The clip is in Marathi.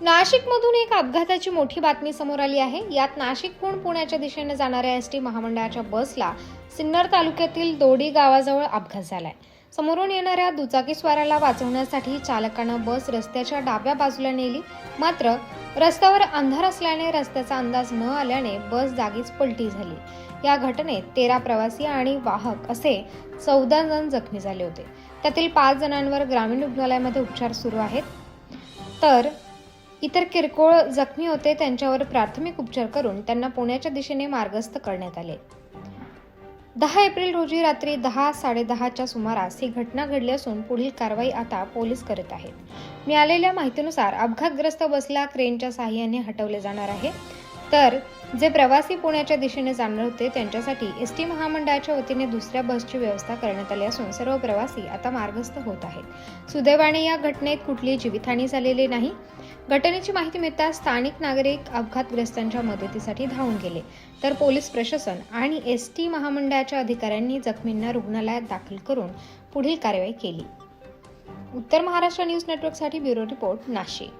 नाशिकमधून एक अपघाताची मोठी बातमी समोर आली आहे. यात नाशिकहून पुण्याच्या दिशेने जाणाऱ्या एस टी महामंडळाच्या बसला सिन्नर तालुक्यातील दोडी गावाजवळ अपघात झालाय. समोरून येणाऱ्या दुचाकीस्वाराला वाचवण्यासाठी चालकानं बस रस्त्याच्या डाव्या बाजूला नेली. मात्र रस्त्यावर अंधार असल्याने रस्त्याचा अंदाज न आल्याने बस जागीच पलटी झाली. या घटनेत तेरा प्रवासी आणि वाहक असे चौदा जण जखमी झाले होते. त्यातील पाच जणांवर ग्रामीण रुग्णालयामध्ये उपचार सुरू आहेत. तर इतर किरकोळ जखमी होते त्यांच्यावर प्राथमिक उपचार करून त्यांना पुण्याच्या दिशेने मार्गस्थ करण्यात आले. दहा एप्रिल रोजी रात्री दहा साडेदहाच्या सुमारास ही घटना घडली असून पुढील कारवाई आता पोलीस करत आहेत. मिळालेल्या माहितीनुसार अपघातग्रस्त बसला क्रेनच्या साहाय्याने हटवले जाणार आहे. तर जे प्रवासी पुण्याच्या दिशेने जाणार होते त्यांच्यासाठी एस टी महामंडळाच्या वतीने दुसऱ्या बसची व्यवस्था करण्यात आली असून सर्व प्रवासी आता मार्गस्थ होत आहेत. सुदैवाने या घटनेत कुठलीही जीवितहानी झालेली नाही. घटनेची माहिती मिळताच स्थानिक नागरिक अपघातग्रस्तांच्या मदतीसाठी धावून गेले. तर पोलीस प्रशासन आणि एस टी महामंडळाच्या अधिकाऱ्यांनी जखमींना रुग्णालयात दाखल करून पुढील कारवाई केली. उत्तर महाराष्ट्र न्यूज नेटवर्कसाठी ब्युरो रिपोर्ट नाशिक.